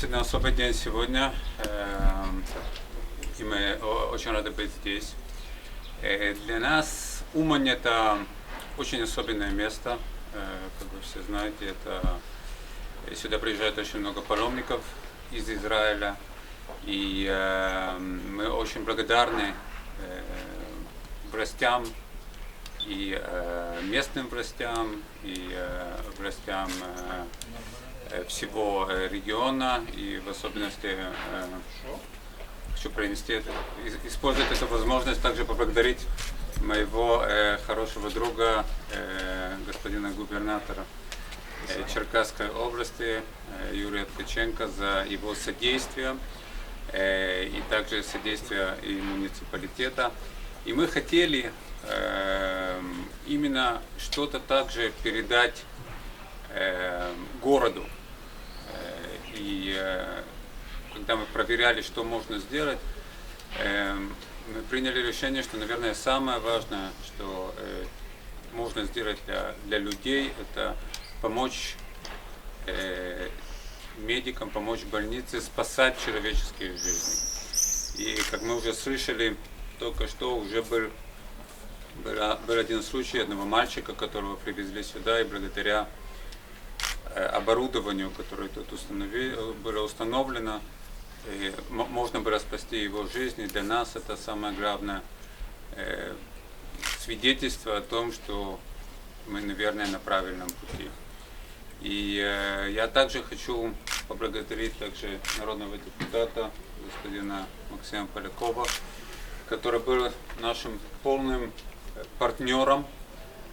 действительно особый день сегодня, Эм, и мы очень рады быть здесь. Э, Для нас Умань это очень особенное место, Э, как вы все знаете, это э, сюда приезжает очень много паломников из Израиля, и э, мы очень благодарны властям и местным властям, и властям всего э, региона, и в особенности э, хочу принести, использовать эту возможность также поблагодарить моего э, хорошего друга, э, господина губернатора э, Черкасской области э, Юрия Ткаченко за его содействие э, и также содействие и муниципалитета. И мы хотели э, именно что-то также передать э, городу. И э, когда мы проверяли, что можно сделать, э, мы приняли решение, что, наверное, самое важное, что э, можно сделать для, для людей, это помочь э, медикам, помочь больнице спасать человеческие жизни. И как мы уже слышали, только что уже был, был, был один случай одного мальчика, которого привезли сюда, и благодаря оборудованию, которое тут было установлено, э, можно было спасти его жизнь. И для нас это самое главное э, свидетельство о том, что мы, наверное, на правильном пути. И э, я также хочу поблагодарить также народного депутата господина Максима Полякова, который был нашим полным э, партнером э,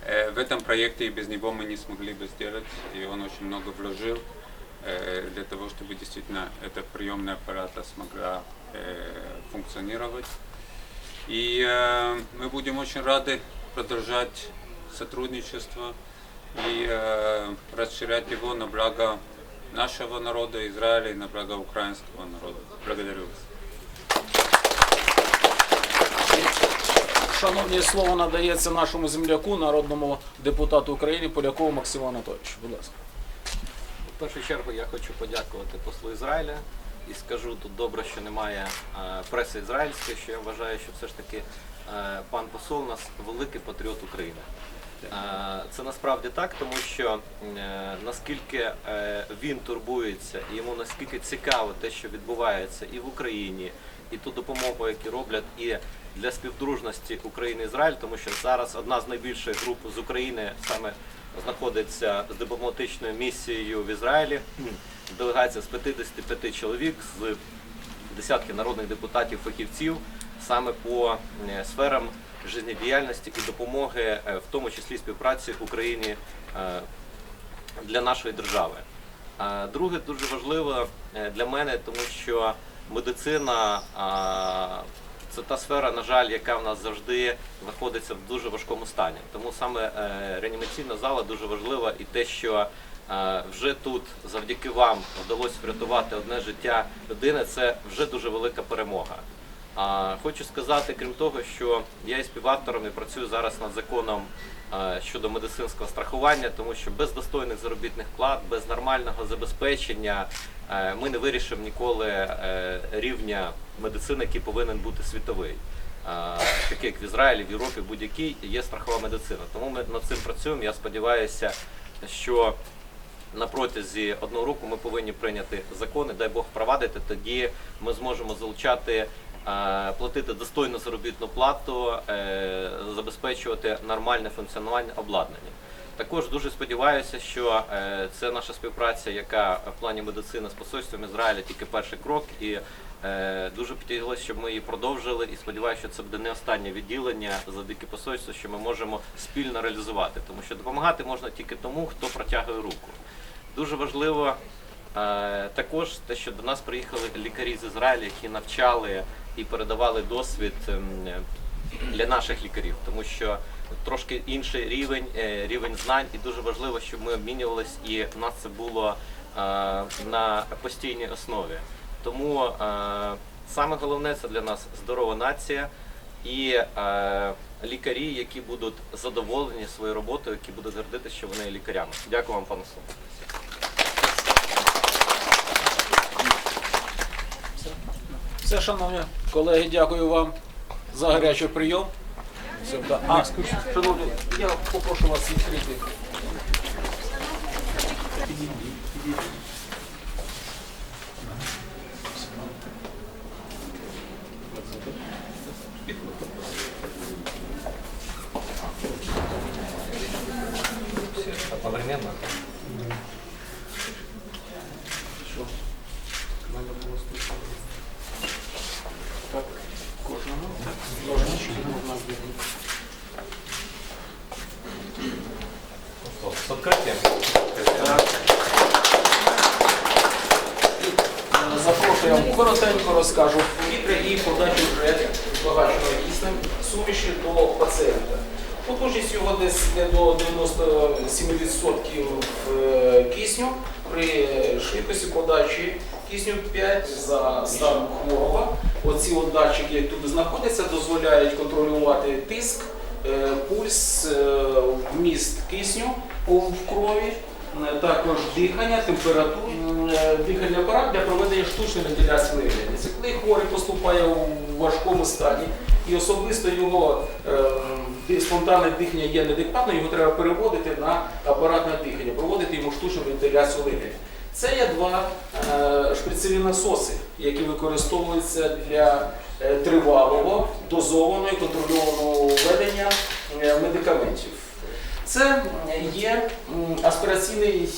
в этом проекте, и без него мы не смогли бы сделать. И он очень много вложил э, для того, чтобы действительно эта приемная аппарата смогла э, функционировать. И э, мы будем очень рады продолжать сотрудничество и э, расширять его на благо нашего народа Израиля и на благо украинского народа. Благодарю вас. Шановні, слово надається нашому земляку, народному депутату України Полякову Максиму Анатолійовичу. Будь ласка. В першу чергу я хочу подякувати послу Ізраїля і скажу тут добре, що немає е, преси ізраїльської, що я вважаю, що все ж таки е, пан посол у нас великий патріот України. Е, Це насправді так, тому що наскільки він турбується, і йому наскільки цікаво те, що відбувається і в Україні, і ту допомогу, яку роблять, і для співдружності України Ізраїль, тому що зараз одна з найбільших груп з України саме знаходиться з дипломатичною місією в Ізраїлі. Делегація з 55 чоловік з десятки народних депутатів, фахівців саме по е, сферам життєдіяльності і допомоги, е, в тому числі співпраці Україні е, для нашої держави. Друге, дуже важливо для мене, тому що медицина це та сфера, на жаль, яка в нас завжди знаходиться в дуже важкому стані. Тому саме е, реанімаційна зала дуже важлива і те, що е, вже тут завдяки вам вдалося врятувати одне життя людини, це вже дуже велика перемога. А, Хочу сказати, крім того, що я є співавтором і працюю зараз над законом щодо медицинського страхування, тому що без достойних заробітних плат, без нормального забезпечення е, ми не вирішимо ніколи е, рівня медицини, який повинен бути світовий. Е, Такі як в Ізраїлі, в Європі, будь-який є страхова медицина. Тому ми над цим працюємо. Я сподіваюся, що на протязі одного року ми повинні прийняти закони, дай Бог впровадити. Тоді ми зможемо залучати, платити достойну заробітну плату, е, забезпечувати нормальне функціонування обладнання. Також дуже сподіваюся, що е, це наша співпраця, яка в плані медицини з посольством Ізраїля тільки перший крок, і е, дуже б хотілося, щоб ми її продовжили. І сподіваюся, що це буде не останнє відділення завдяки посольству, що ми можемо спільно реалізувати, тому що допомагати можна тільки тому, хто протягує руку. Дуже важливо е, також те, що до нас приїхали лікарі з Ізраїля, які навчали і передавали досвід ем, для наших лікарів, тому що трошки інший рівень, е, рівень знань, і дуже важливо, щоб ми обмінювались, і в нас це було е, на постійній основі. Тому е, саме головне це для нас здорова нація і е, лікарі, які будуть задоволені своєю роботою, які будуть гордитися, що вони є лікарями. Дякую вам, пане Соло. Все, шановні колеги, дякую вам за гарячий прийом. Все, да. А, шановні, я попрошу вас відкрити. Одновременно. Що? Надо було спочатку. Так, кожному. Ножнички можна збігати. З відкриттям. Запрошую, я вам коротенько розкажу і подачу вже збагаченої киснем суміші до пацієнта. Потужність його десь до 97% е, кисню при швидкості подачі кисню 5 за станом хворого. Оці датчики, які тут знаходяться, дозволяють контролювати тиск, е, пульс, е, вміст кисню в крові. Також дихання, температуру, дихальний апарат для проведення штучної вентиляції легені. Це коли хворий поступає у важкому стані і особисто його е, спонтанне дихання є неадекватно, його треба переводити на апаратне дихання, проводити йому штучну вентиляцію легень. Це є два е, шприцеві насоси, які використовуються для е, тривалого, дозованого і контрольованого введення е, медикаментів. Це є аспіраційний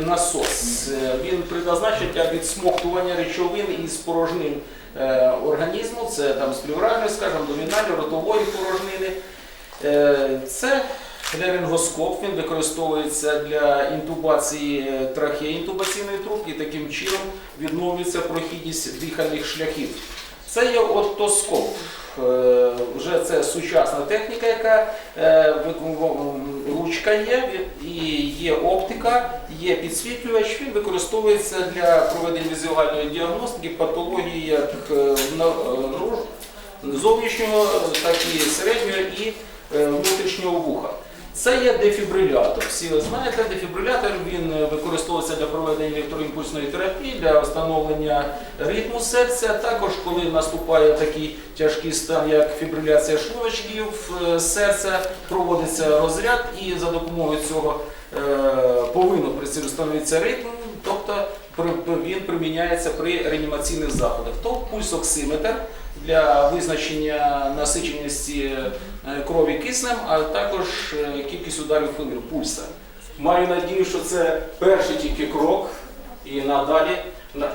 насос. Е, Він предназначений для відсмоктування речовин із порожнин е, організму, це там з плюральної, скажімо, домінальної, ротової порожнини. Е, Це ларингоскоп, він використовується для інтубації е, трахеї інтубаційної трубки, таким чином відновлюється прохідність дихальних шляхів. Це є отоскоп. Е, Вже це сучасна техніка, яка е, ручка є, і є оптика, є підсвітлювач. Він використовується для проведення візуальної діагностики, патології як е, зовнішнього, так і середнього і внутрішнього вуха. Це є дефібрилятор. Всі ви знаєте, дефібрилятор він е, використовується для проведення електроімпульсної терапії, для встановлення ритму серця. Також, коли наступає такий тяжкий стан, як фібриляція шлуночків е, серця, проводиться розряд і за допомогою цього е, повинно при встановитися ритм, тобто він приміняється при реанімаційних заходах. То пульсоксиметр для визначення насиченості крові киснем, а також е, кількість ударів хвилин пульса. Маю надію, що це перший тільки крок, і надалі на-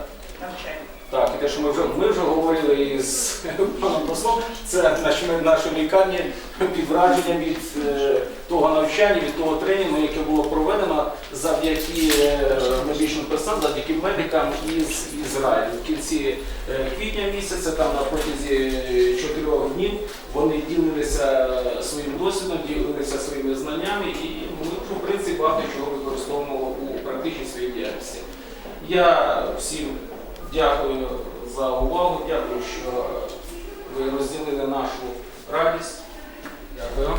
так, і те, що ми вже ми вже говорили із паном послом, це наші наші лікарні під враженням від е, того навчання, від того тренінгу, яке було проведено завдяки е, медичним персоналам, завдяки медикам із Ізраїлю. В кінці е, квітня місяця, там на протязі е, чотирьох днів, вони ділилися своїм досвідом, ділилися своїми знаннями, і ми в принципі багато чого використовуємо у практичній своїй діяльності. Я всім Дякую за увагу, дякую, що ви розділили нашу радість. Дякую.